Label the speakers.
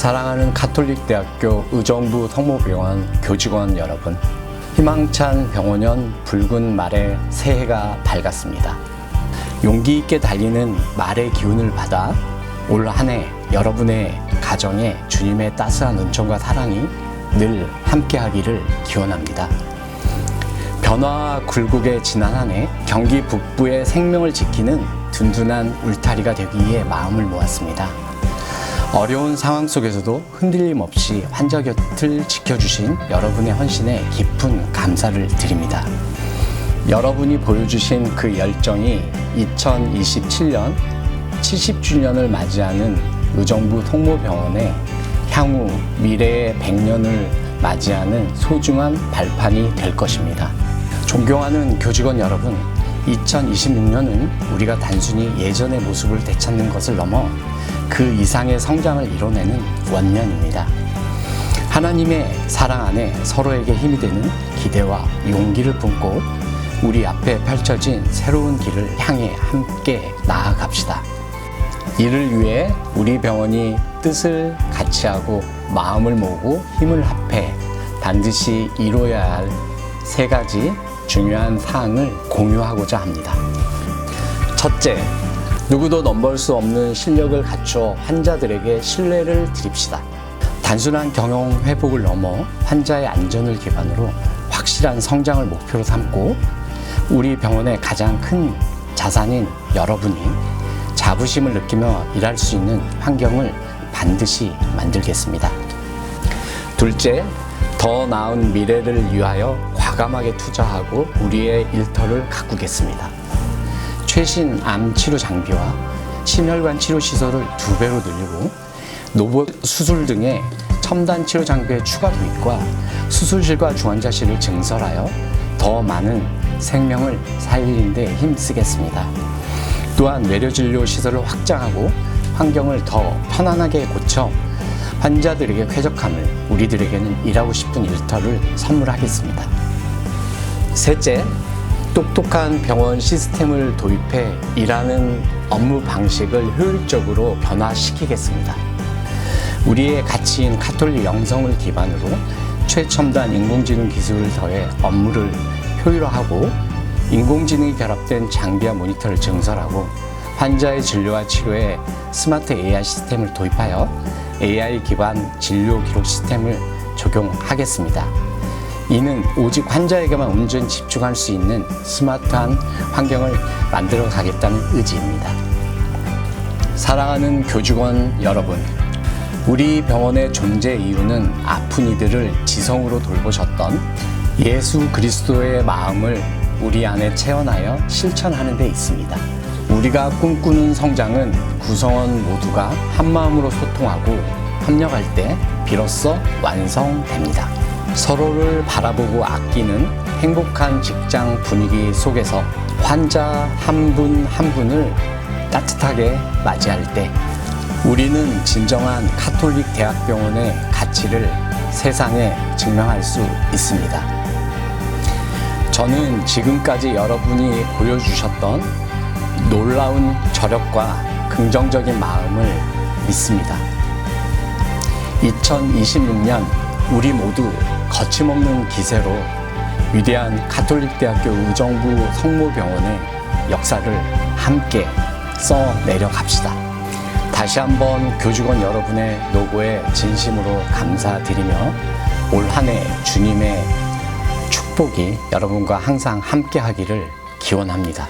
Speaker 1: 사랑하는 가톨릭대학교 의정부 성모병원 교직원 여러분, 희망찬 병원연 붉은 말의 새해가 밝았습니다. 용기 있게 달리는 말의 기운을 받아 올 한 해 여러분의 가정에 주님의 따스한 은총과 사랑이 늘 함께하기를 기원합니다. 변화와 굴곡의 지난 한 해 경기 북부의 생명을 지키는 든든한 울타리가 되기 위해 마음을 모았습니다. 어려운 상황 속에서도 흔들림 없이 환자 곁을 지켜주신 여러분의 헌신에 깊은 감사를 드립니다. 여러분이 보여주신 그 열정이 2027년 70주년을 맞이하는 의정부 통모병원의 향후 미래의 100년을 맞이하는 소중한 발판이 될 것입니다. 존경하는 교직원 여러분, 2026년은 우리가 단순히 예전의 모습을 되찾는 것을 넘어 그 이상의 성장을 이뤄내는 원년입니다. 하나님의 사랑 안에 서로에게 힘이 되는 기대와 용기를 품고 우리 앞에 펼쳐진 새로운 길을 향해 함께 나아갑시다. 이를 위해 우리 병원이 뜻을 같이 하고 마음을 모으고 힘을 합해 반드시 이뤄야 할 세 가지 중요한 사항을 공유하고자 합니다. 첫째, 누구도 넘볼 수 없는 실력을 갖춰 환자들에게 신뢰를 드립시다. 단순한 경영 회복을 넘어 환자의 안전을 기반으로 확실한 성장을 목표로 삼고 우리 병원의 가장 큰 자산인 여러분이 자부심을 느끼며 일할 수 있는 환경을 반드시 만들겠습니다. 둘째, 더 나은 미래를 위하여 과감하게 투자하고 우리의 일터를 가꾸겠습니다. 최신 암 치료 장비와 심혈관 치료 시설을 두 배로 늘리고 노보 수술 등의 첨단 치료 장비의 추가 도입과 수술실과 중환자실을 증설하여 더 많은 생명을 살리는 데 힘쓰겠습니다. 또한 외래진료 시설을 확장하고 환경을 더 편안하게 고쳐 환자들에게 쾌적함을 우리들에게는 일하고 싶은 일터를 선물하겠습니다. 셋째, 똑똑한 병원 시스템을 도입해 일하는 업무 방식을 효율적으로 변화시키겠습니다. 우리의 가치인 카톨릭 영성을 기반으로 최첨단 인공지능 기술을 더해 업무를 효율화하고 인공지능이 결합된 장비와 모니터를 증설하고 환자의 진료와 치료에 스마트 AI 시스템을 도입하여 AI 기반 진료 기록 시스템을 적용하겠습니다. 이는 오직 환자에게만 온전히 집중할 수 있는 스마트한 환경을 만들어 가겠다는 의지입니다. 사랑하는 교직원 여러분, 우리 병원의 존재 이유는 아픈 이들을 지성으로 돌보셨던 예수 그리스도의 마음을 우리 안에 체험하여 실천하는 데 있습니다. 우리가 꿈꾸는 성장은 구성원 모두가 한 마음으로 소통하고 협력할 때 비로소 완성됩니다. 서로를 바라보고 아끼는 행복한 직장 분위기 속에서 환자 한분한 분을 따뜻하게 맞이할 때 우리는 진정한 카톨릭 대학병원의 가치를 세상에 증명할 수 있습니다. 저는 지금까지 여러분이 보여주셨던 놀라운 저력과 긍정적인 마음을 믿습니다. 2026년 우리 모두 거침없는 기세로 위대한 가톨릭대학교 의정부 성모병원의 역사를 함께 써 내려 갑시다. 다시 한번 교직원 여러분의 노고에 진심으로 감사드리며 올 한 해 주님의 축복이 여러분과 항상 함께 하기를 기원합니다.